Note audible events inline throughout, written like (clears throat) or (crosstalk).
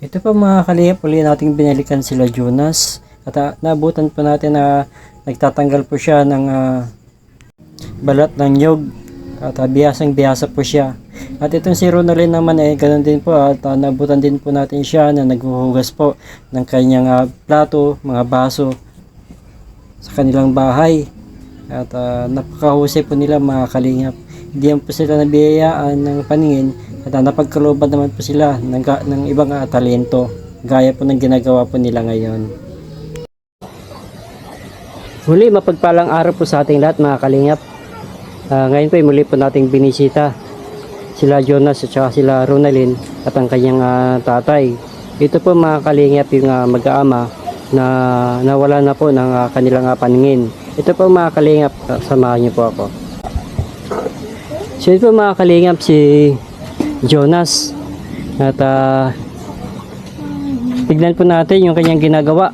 Ito pa mga kalihap, uli nating binalikan sila Jonas. At ah, naabutan po natin na nagtatanggal po siya ng ah, balat ng nyog. At uh, biyasang biyasa po siya. At itong si Ronaldin naman eh, ganun din po. At uh, naabutan din po natin siya na naghuhugas po ng kanyang ah, plato, mga baso sa kanilang bahay. At ah, napakahusay po nila mga kalingap. Hindi yan po sila nabiyayaan ng paningin at uh, napagkalooban naman po sila ng, ng ibang ah, talento gaya po ng ginagawa po nila ngayon. Muli, mapagpalang araw po sa ating lahat mga kalingap. Ah, ngayon po ay muli po nating binisita sila Jonas at saka sila Ronalyn at ang kanyang ah, tatay. Ito po mga kalingap yung ah, mag-aama na nawala na po ng ah, kanilang ah, paningin. Ito po mga kalingap, ah, samahan niyo po ako. So ito mga kalingap si Jonas at ah, tignan po natin yung kanyang ginagawa.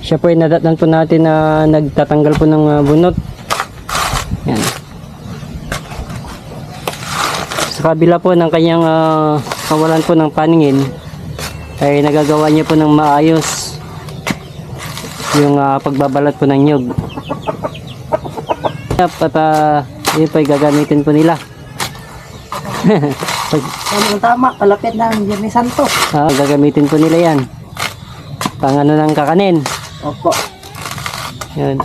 Siya po ay nadatnan po natin na nagtatanggal po ng ah, bunot. Yan. Sa kabila po ng kanyang ah, kawalan po ng paningin ay nagagawa niya po ng maayos yung ah, pagbabalat po ng nyog. At uh, yun po gagamitin po nila. (laughs) Tamang tama, kalapit na Jimmy Santo. ah, gagamitin po nila yan. Pang ano ng kakanin. Opo. Yan.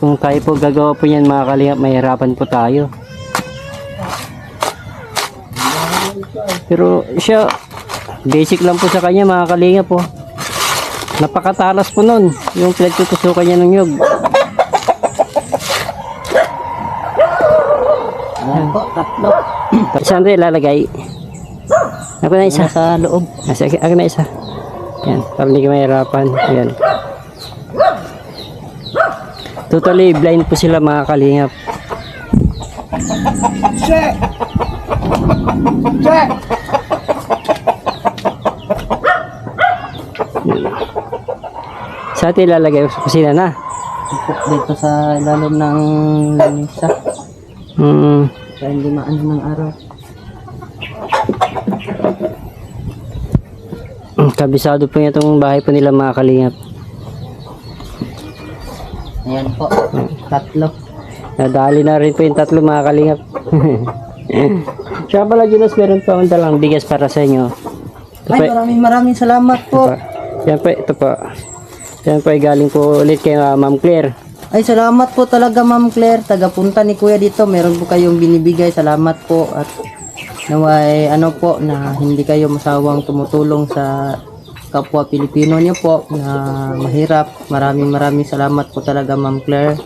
Kung tayo po gagawa po yan mga kalingap, mahirapan po tayo. Pero siya, basic lang po sa kanya mga kalingap po. Napakatalas po nun, yung pinagtutusukan niya ng nyog. Po, tatlo. (clears throat) Saan rin ilalagay? Ako na isa. Sa loob. Ah, sige, ako na isa. Yan, para hindi ka mahirapan. Yan. Totally blind po sila mga kalingap. Sa atin ilalagay sa kusina na. Dito sa ilalim ng lamisa. Hmm. Kaya hindi maano ng araw. Kabisado po niya itong bahay po nila mga kalingap. Ayan po, tatlo. Nadali na rin po yung tatlo mga kalingap. (laughs) Siya pala Junos, meron pa akong dalang bigas para sa inyo. Ito Ay, po, maraming maraming salamat po. pa. Yan po, ito po. Yan po galing po ulit kay ah, Ma'am Claire. Ay, salamat po talaga Ma'am Claire. Tagapunta ni Kuya dito. Meron po kayong binibigay. Salamat po. At naway ano po na hindi kayo masawang tumutulong sa kapwa Pilipino niyo po na mahirap. Maraming maraming salamat po talaga Ma'am Claire.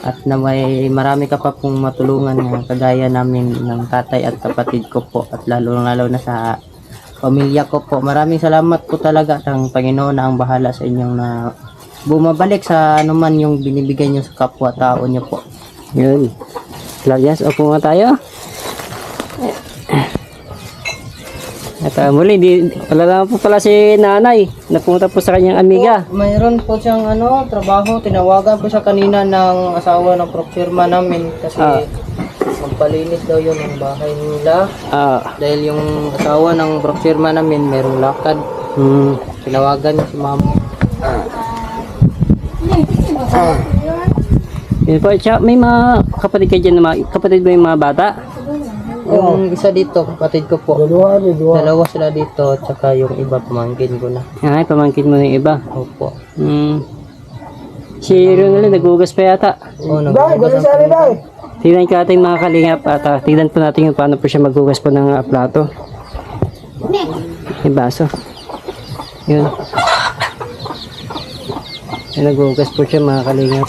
At naway marami ka pa pong matulungan na kagaya namin ng tatay at kapatid ko po. At lalo lalo na sa pamilya ko po. Maraming salamat po talaga ng Panginoon na ang bahala sa inyong na bumabalik sa anuman yung binibigay nyo sa kapwa-tao nyo po. Yun. Claudias, upo nga tayo. At ah, muli, di, wala naman po pala si nanay. Napunta po sa kanyang amiga. Mayroon po siyang ano, trabaho. Tinawagan po siya kanina ng asawa ng procurema namin kasi Ah. magpalinis daw yun ng bahay nila. Ah, Dahil yung asawa ng procurema namin merong lakad. hmm. Tinawagan si mama. Yun po, tsaka may mga kapatid kayo dyan, na mga, kapatid mo yung mga bata? Yung isa dito, kapatid ko po. Dalawa sila dito, tsaka yung iba pamangkin ko na. Ay, pamangkin mo na yung iba. Opo. Hmm. Si Ronald, naghugas pa yata. Oo, nagbubugas ang kanila. Tignan ka ating mga kalingap at uh, tignan po natin yung paano po siya maghugas po ng ah, plato. Yung baso. Yun. Yung naghugas po siya mga kalingap.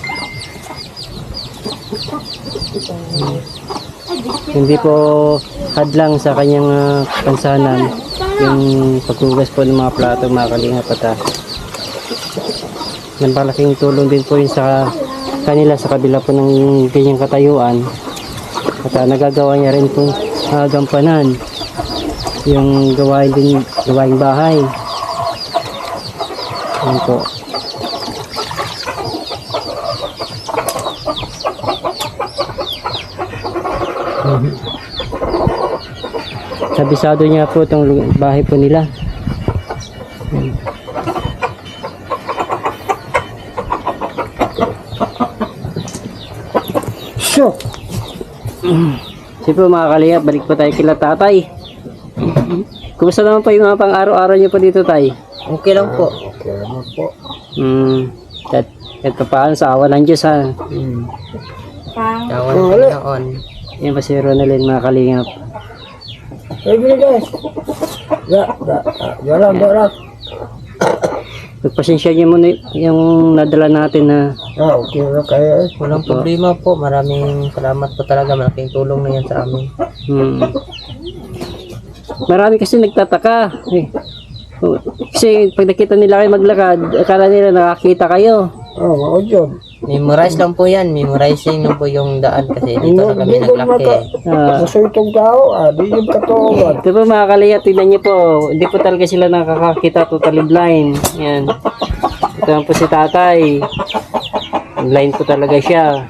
Hmm. Hindi po hadlang sa kanyang ah, pansanan yung paghugas po ng mga plato mga kalingap at uh, ng malaking tulong din po yun sa kanila sa kabila po ng ganyang katayuan at ah, nagagawa niya rin po uh, gampanan yung gawain din gawaing bahay yan po Kabisado niya po itong bahay po nila. So, Sige po mga kalingap, balik po tayo kila tatay. Kumusta naman po yung mga pang araw-araw niyo po dito tay? Okay lang po. Okay naman po. Hmm, kahit, kahit pa paano sa awa ng Diyos ha. Hmm. Tawan ng Panginoon. Yan pa si Ronaldin mga kalingap. Hey, gini guys. Ya, ya, ya lang, ya lang. Pagpasensya niyo muna yung nadala natin na Ah, okay na kaya. eh. Walang problema po. Maraming salamat po talaga. Malaking tulong na yan sa amin. Hmm. Marami kasi nagtataka. Eh. oh, Kasi pag nakita nila kayo maglakad, akala nila nakakita kayo. Oh, mao yun. Memorize lang po yan. Memorizing lang po yung daan kasi dito na kami naglaki. Ah, Kasi itong tao, ah, di yung katuwan. ito po mga kalaya, tignan niyo po. Hindi po talaga sila nakakakita, totally blind. Yan. Ito lang po si tatay. Blind po talaga siya.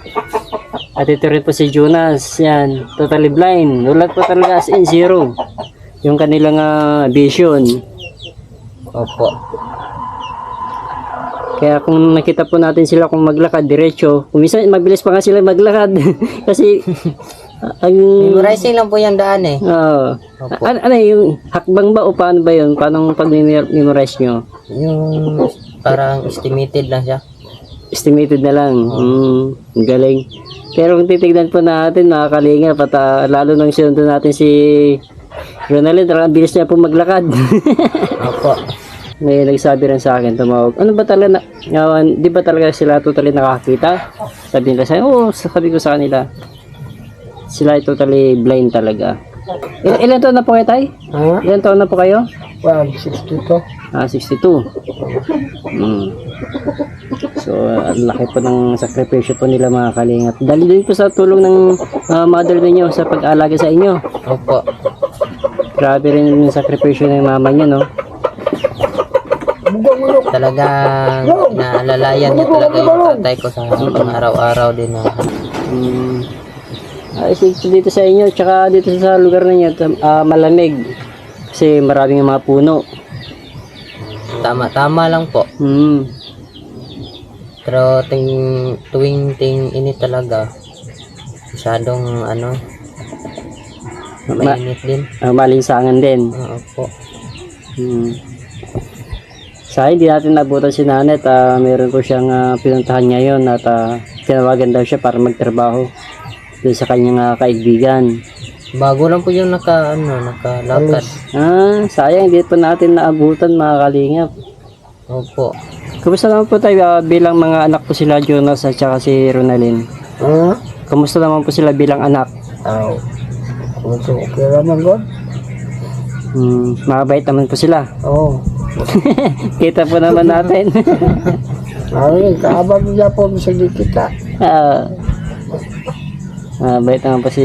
At ito rin po si Jonas. Yan. Totally blind. Wala po talaga as in zero. Yung kanilang ah, vision. Opo. Kaya kung nakita po natin sila kung maglakad diretso, kung minsan mabilis pa nga sila maglakad (laughs) kasi ah, ang Memorizing lang po yung daan eh. Oo. Opo. ano, ano yung hakbang ba o paano ba yun? Paano pag memorize nyo? Yung parang estimated lang siya. Estimated na lang. Mm, ang galing. Pero kung titignan po natin, mga kalinga, pata, lalo nang sinundo natin si Ronaldin, talagang bilis niya po maglakad. (laughs) Opo. May nagsabi rin sa akin, tumawag. Ano ba talaga, na, ngawan, di ba talaga sila totally nakakita? Sabi nila sa oo, sabi ko sa kanila. Sila ay totally blind talaga. Il- ilan taon na po kayo, Tay? Ha? Ilan taon na po kayo? 162. Ah, 62. Mm. So, ang laki po ng sakripisyo po nila mga kalingap. Dali din po sa tulong ng ah, mother ninyo sa pag-alaga sa inyo. Opo. Grabe rin yung sakripisyo ng mama niyo, no? Talagang naalalayan niya talaga yung tatay ko sa pang araw-araw din na Mm. Ay, dito sa inyo, tsaka dito sa lugar ninyo, tam- ah, malamig. Kasi maraming mga puno. tama-tama lang po. Mm. Pero ting, tuwing ting init talaga, masyadong ano, Ma- mainit din. ah, malinsangan din. Oo po. Hmm. Sa hindi natin nabutan si Nanet, ah, meron po siyang ah, pinuntahan ngayon at ah, tinawagan daw siya para magtrabaho dun sa kanyang ah, kaibigan. Bago lang po yung naka, ano, nakalakad. Ah, sayang, hindi po natin naabutan mga kalingap. Opo. Kumusta naman po tayo ah, bilang mga anak po sila Jonas at saka si Ronalyn? Ha? Kumusta naman po sila bilang anak? Ah, okay, okay naman God. Hmm, mabait naman po sila. Oh. (laughs) Kita po naman natin. (laughs) Ay, kaabag niya po sa kita. Ah, mabait naman po si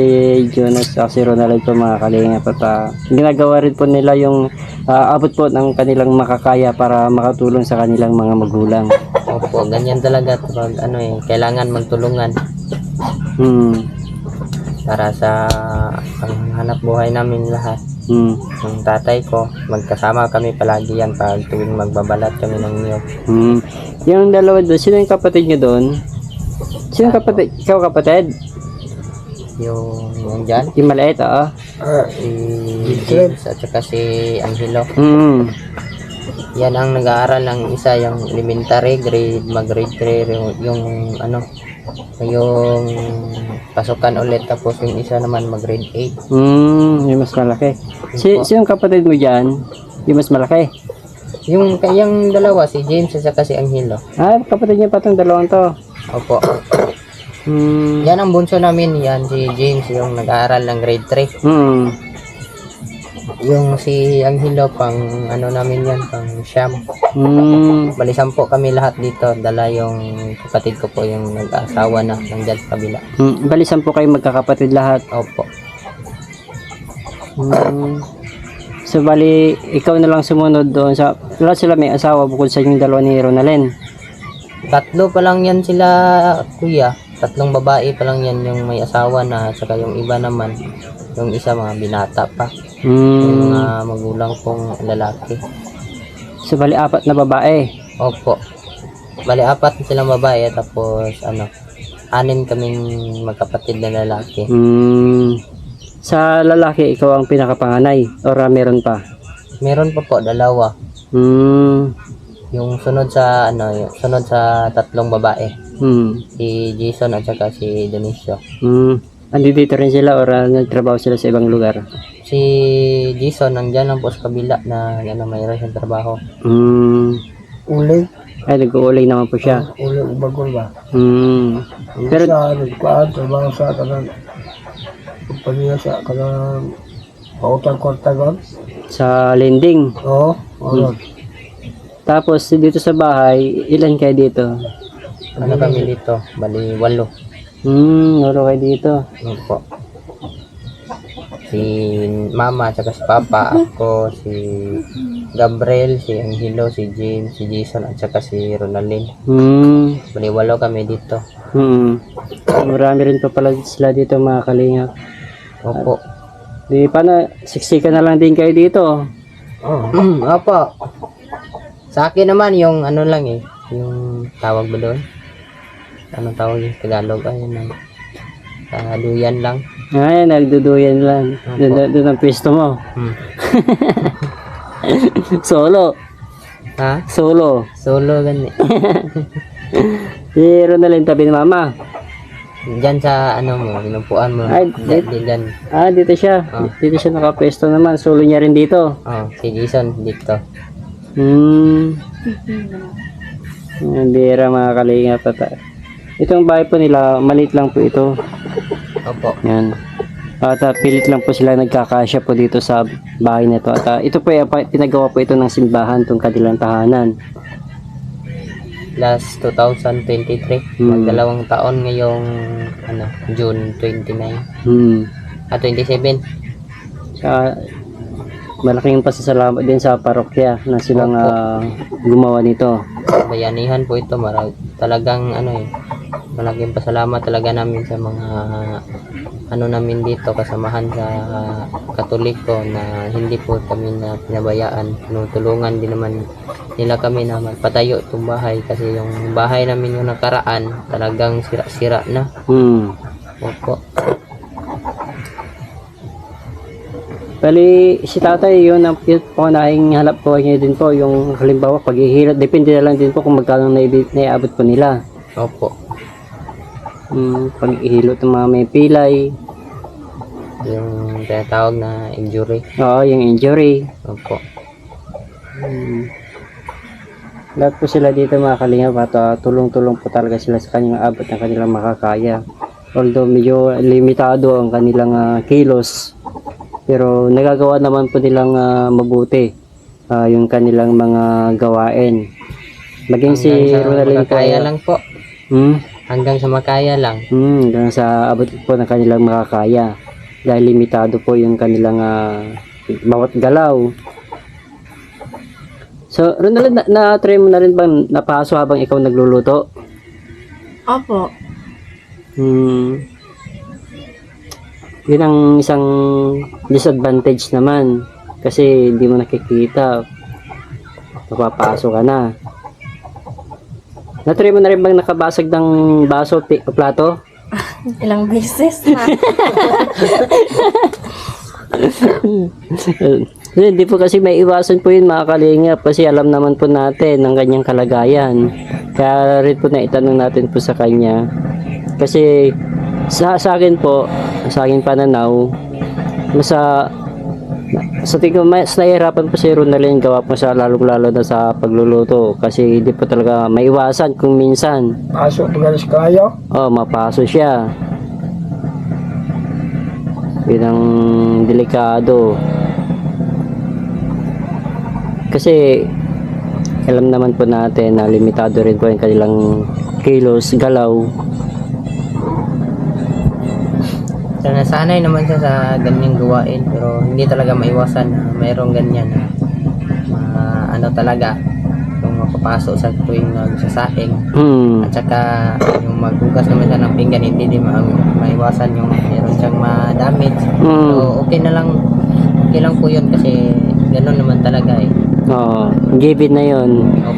Jonas at si Ronald po mga kalingap at ah, ginagawa rin po nila yung ah, abot po ng kanilang makakaya para makatulong sa kanilang mga magulang. Opo, ganyan talaga pag ano eh, kailangan magtulungan Hmm. para sa panghanap buhay namin lahat. Hmm. Yung tatay ko, magkasama kami palagi yan pag tuwing magbabalat kami ng niyog. Hmm. Yung dalawa doon, sino yung kapatid niyo doon? Sino yung kapatid? Ikaw kapatid? Yung, yung dyan, Yung maliit, oo. Ah, si James at saka si Angelo. Hmm. Yan ang nag-aaral ng isa, yung elementary grade, mag-grade 3, yung, yung ano, yung pasukan ulit tapos yung isa naman mag-grade 8. Hmm. Yung mas malaki. Si, sino yung kapatid mo dyan? Yung mas malaki? Yung kayang dalawa, si James at saka si Angelo. Ah, kapatid niya pa itong dalawang to. Opo. Hmm. Yan ang bunso namin, yan si James yung nag-aaral ng grade 3. Hmm. Yung si Angelo pang ano namin yan, pang siyam. Hmm. Bali sampo kami lahat dito. Dala yung kapatid ko po yung nag-asawa na nandyan sa kabila. Hmm. Balisan po kayo magkakapatid lahat. Opo. Hmm. So bali, ikaw na lang sumunod doon sa... Wala sila may asawa bukod sa yung dalawa ni Ronalyn. Tatlo pa lang yan sila, kuya. Tatlong babae pa lang yan yung may asawa na, saka yung iba naman, yung isa mga binata pa. Yung Hmm. mga magulang pong lalaki. So, bali apat na babae. Opo. Bali, apat silang babae, tapos, ano, anim kaming magkapatid na lalaki. Hmm. Sa lalaki, ikaw ang pinakapanganay. Or ah, meron pa? Meron pa po, dalawa. Hmm. Yung sunod sa, ano, yung sunod sa tatlong babae. Hmm. Si Jason at saka si Dionisio. Hmm. Andi dito rin sila or ah, nagtrabaho sila sa ibang lugar? Si Jason, nandyan lang po sa kabila na, ano, mayroon siyang trabaho. Hmm. Uli. Ay, nag-uuling naman po siya. Uli, ubagol ba? Hmm. Pero Pero- sa nagpaan, trabaho sa kanang kumpanya sa kanang pautang kwarta gon. Sa lending. Oo, ano. Tapos dito sa bahay, ilan kayo dito? Ano kami dito? Bali, walo. Hmm, wala kayo dito. Ano po? Si Mama, tsaka si Papa, ako, si Gabriel, si Angelo, si James, si Jason, at saka si Ronaldin. Hmm. Bali, walo kami dito. Hmm. Marami rin pa pala sila dito mga kalingap. Opo. Di paano, siksika na lang din kayo dito. Oh. (clears throat) Opo. Sa akin naman, yung ano lang eh, yung tawag ba doon? Anong tawag yung Tagalog? Ayun lang. Sa duyan lang. Ay, nagduduyan lang. Doon, doon ang pwesto mo. Hmm. (laughs) Solo. Ha? Solo. Solo gani. Pero (laughs) na lang tabi ni mama. Diyan sa ano mo, inupuan mo. Ay, Diyan, diyan. Ah, dito siya. Ah. Dito siya nakapwesto naman. Solo niya rin dito. Oh, si Jason dito. Hmm. Ang bira mga kalingap. At, itong bahay po nila, maliit lang po ito. Opo. Yan. At ah, pilit lang po sila nagkakasya po dito sa bahay na ito. At ah, ito po ay pa- pinagawa po ito ng simbahan itong kanilang tahanan. Last 2023. Hmm. Magdalawang taon ngayong ano, June 29. Hmm. Ah, 27. Sa malaking pasasalamat din sa parokya na silang ah, gumawa nito. Bayanihan po ito. Mara, talagang ano eh, malaking pasalamat talaga namin sa mga ano namin dito kasamahan sa katoliko na hindi po kami na pinabayaan. Tinutulungan din naman nila kami na magpatayo itong bahay kasi yung bahay namin yung nakaraan talagang sira-sira na. Hmm. opo. Bali, si tatay, yun ang yun po nahing halap po niya din po, yung halimbawa paghihirap, depende na lang din po kung magkano na naiabot po nila. opo Hmm, paghihilot ng mga may pilay, yung tinatawag na injury oo, yung injury. opo Hmm. Lahat po sila dito mga kalingap at ah, tulong-tulong po talaga sila sa kanyang abot ng kanilang makakaya. Although medyo limitado ang kanilang ah, kilos, pero nagagawa naman po nilang ah, mabuti ah, yung kanilang mga gawain. Maging si hanggang sa Ronaldin po, makakaya lang po hmm, hanggang sa makaya lang hmm, hanggang sa abot po ng kanilang makakaya. Dahil limitado po yung kanilang ah, bawat galaw. So, Ronald, na, na-try mo na rin bang napaso habang ikaw nagluluto? Opo. Hmm. Yun ang isang disadvantage naman. Kasi hindi mo nakikita. Napapasok ka na. Na-try mo na rin bang nakabasag ng baso, o plato? (laughs) Ilang beses na. (laughs) Hindi po kasi may iwasan po yun mga kalingap kasi alam naman po natin ang kanyang kalagayan. Kaya rin po na itanong natin po sa kanya. Kasi sa, sa akin po, sa akin pananaw, masa sa tingin ko, mas nahihirapan po si Ronaldin gawa po sa lalong-lalo na sa pagluluto kasi hindi po talaga maiwasan kung minsan Pasok pagalis kayo. oh, mapaso siya. Yun ang delikado. Kasi alam naman po natin na limitado rin po yung kanilang kilos, galaw. So, nasanay naman siya sa ganyang gawain pero hindi talaga maiwasan na mayroong ganyan na ma- ano talaga yung mapapasok sa tuwing nagsasahing Hmm. at saka yung maghugas naman siya ng pinggan hindi din ma- maiwasan yung meron siyang ma-damage Hmm. so okay na lang okay lang po yun kasi gano'n naman talaga eh. Oo, given na yun.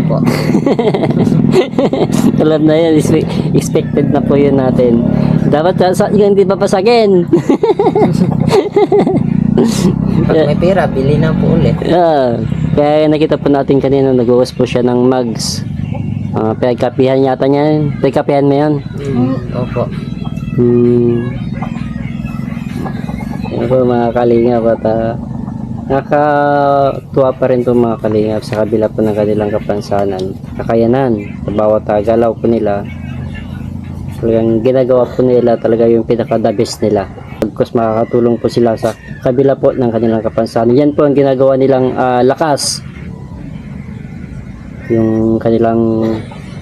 Opo. (laughs) Tulad na is- expected na po yun natin. Dapat sa, yung hindi papasagin. Pag may (laughs) pera, bili na po ulit. Ah, kaya nakita po natin kanina nag-uwas po siya ng mugs. Ah, pinagkapihan yata niya. Pinagkapihan mo yan? Mm, opo. Hmm. Yan po mga kalingap at ah, nakatuwa pa rin po mga kalingap sa kabila po ng kanilang kapansanan, kakayanan sa bawat galaw po nila. Talagang ginagawa po nila talaga yung pinaka-the nila. Pagkos makakatulong po sila sa kabila po ng kanilang kapansanan. Yan po ang ginagawa nilang ah, lakas. Yung kanilang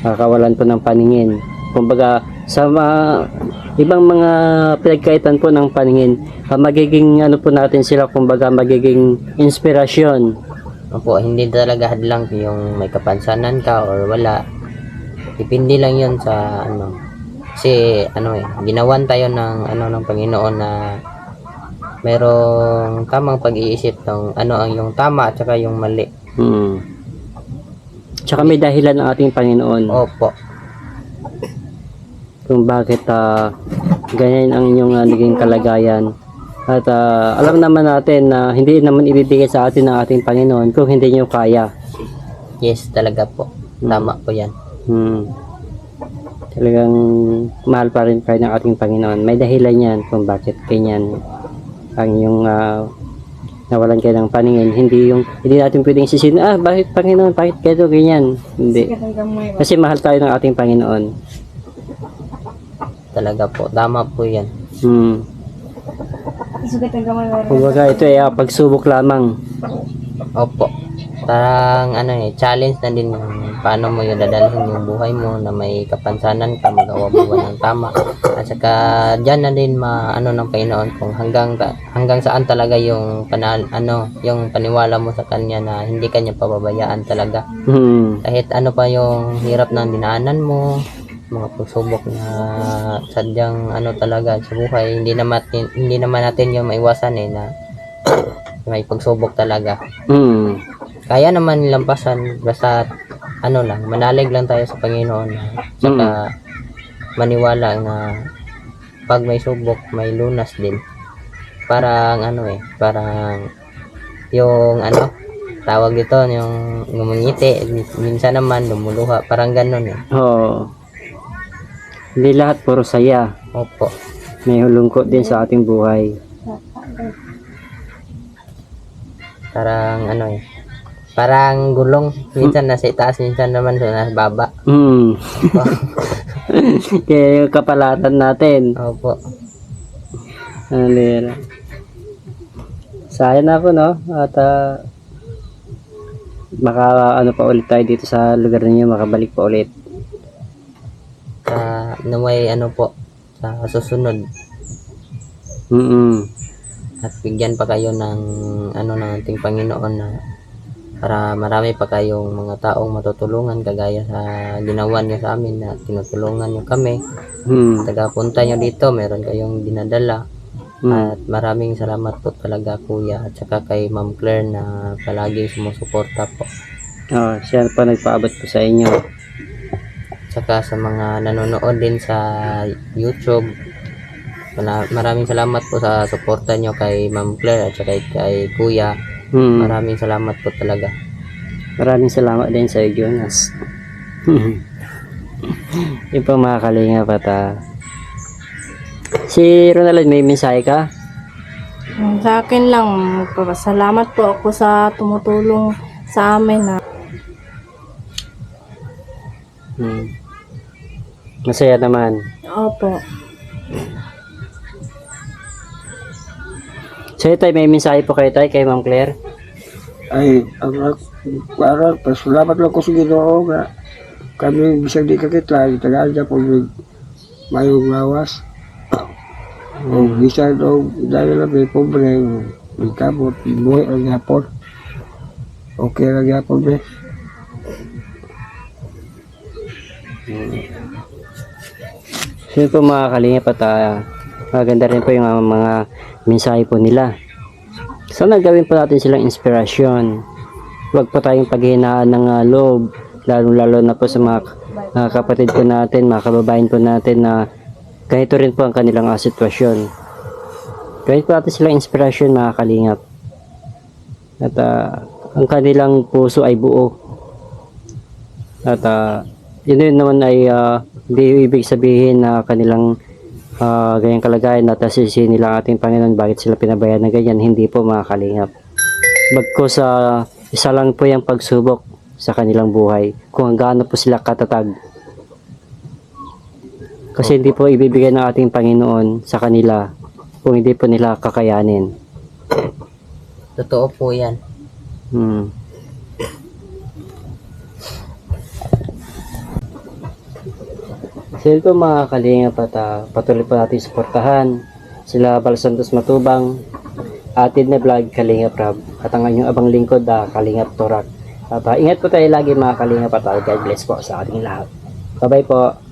ah, kawalan po ng paningin. Kumbaga, sa mga ibang mga pinagkaitan po ng paningin, ah, magiging ano po natin sila, kumbaga magiging inspirasyon. Opo, hindi talaga hadlang yung may kapansanan ka or wala. Depende lang yun sa ano. Kasi ano eh, ginawan tayo ng ano ng Panginoon na merong tamang pag-iisip ng ano ang yung tama at saka yung mali. Hmm. Tsaka may dahilan ang ating Panginoon Opo. Kung bakit ah, ganyan ang inyong ah, naging kalagayan. At ah, alam naman natin na hindi naman ibibigay sa atin ng ating Panginoon kung hindi nyo kaya. Yes, talaga po. Tama po yan. Hmm. Talagang mahal pa rin kayo ng ating Panginoon. May dahilan yan kung bakit ganyan ang yung ah, nawalan kayo ng paningin. Hindi yung hindi natin pwedeng sisihin, ah, bakit Panginoon, bakit kayo ganyan? Hindi. Kasi mahal tayo ng ating Panginoon. Talaga po. Tama po yan. Hmm. Kumbaga ito ay ah, pagsubok lamang. Opo. Parang ano eh, challenge na din yung paano mo yung dadalhin yung buhay mo na may kapansanan ka, magawa mo ba ng tama. At saka dyan na din ma ano ng Panginoon kung hanggang hanggang saan talaga yung panal ano yung paniwala mo sa kanya na hindi kanya pababayaan talaga. Hmm. Kahit ano pa yung hirap ng dinaanan mo, mga pagsubok na sadyang ano talaga sa buhay, hindi naman hindi naman natin yung maiwasan eh na (coughs) may pagsubok talaga Hmm. kaya naman nilampasan basta ano lang manalig lang tayo sa Panginoon na saka maniwala na pag may subok may lunas din parang ano eh parang yung ano tawag dito yung ngumungiti minsan naman lumuluha parang ganun eh Oo. Hindi lahat puro saya. opo May hulungkot din sa ating buhay. parang ano eh parang gulong minsan nasa itaas minsan naman sa nasa baba Hmm. (laughs) Kaya yung kapalatan natin. opo Ano nila. Sayang na po, no? At ah, maka ano pa ulit tayo dito sa lugar ninyo, makabalik pa ulit. Sa naway ano po sa susunod Mm at bigyan pa kayo ng ano ng ating Panginoon na para marami pa kayong mga taong matutulungan kagaya sa ginawa niyo sa amin na tinutulungan niyo kami Hmm. tagapunta niyo dito meron kayong dinadala Hmm. at maraming salamat po talaga kuya at saka kay Ma'am Claire na palagi sumusuporta po Oh, siya pa nagpaabot po sa inyo. Saka sa mga nanonood din sa YouTube maraming salamat po sa suporta niyo kay Ma'am Claire at saka kay, kay Kuya Hmm. maraming salamat po talaga Maraming salamat din sa Jonas. (laughs) Yung pa mga kalinga pata. Si Ronald, may mensahe ka? Mm, Sa akin lang, magpapasalamat po ako sa tumutulong sa amin na Hmm. Masaya naman. Opo. So tayo, may mensahe po kayo tayo kay Ma'am Claire. Ay, ang para pasalamat lang ko sa Ginoo nga kami bisag di kakita, itagaan niya po may mayong lawas. (coughs) O bisa daw dahil na may pobre, may kabot, buhay ang yapon. Okay lang yapon be. So po mga kalinga pata. maganda rin po yung ah, mga mensahe po nila. Sana gawin po natin silang inspirasyon. Huwag po tayong paghihinaan ng ah, loob, lalo-lalo na po sa mga ah, kapatid po natin, mga kababayan po natin na ganito rin po ang kanilang ah, sitwasyon. Gawin po natin silang inspirasyon mga kalingap. At ah, ang kanilang puso ay buo. At ah, yun din naman ay ah, hindi ibig sabihin na kanilang ah, ganyang kalagayan at nasisi nila ating Panginoon bakit sila pinabayaan ng ganyan hindi po mga kalingap bagko sa isa lang po yung pagsubok sa kanilang buhay kung gaano po sila katatag kasi hindi po ibibigay ng ating Panginoon sa kanila kung hindi po nila kakayanin Totoo po yan. Hmm. So yun po mga kalingap at ah, patuloy po natin suportahan sila Bal Santos Matubang, Atid na Vlog, Kalingap Rab, at ang inyong abang lingkod, ah, Kalingap Torak. At ah, ingat po tayo lagi mga kalingap at ah, God bless po sa ating lahat. Bye bye po.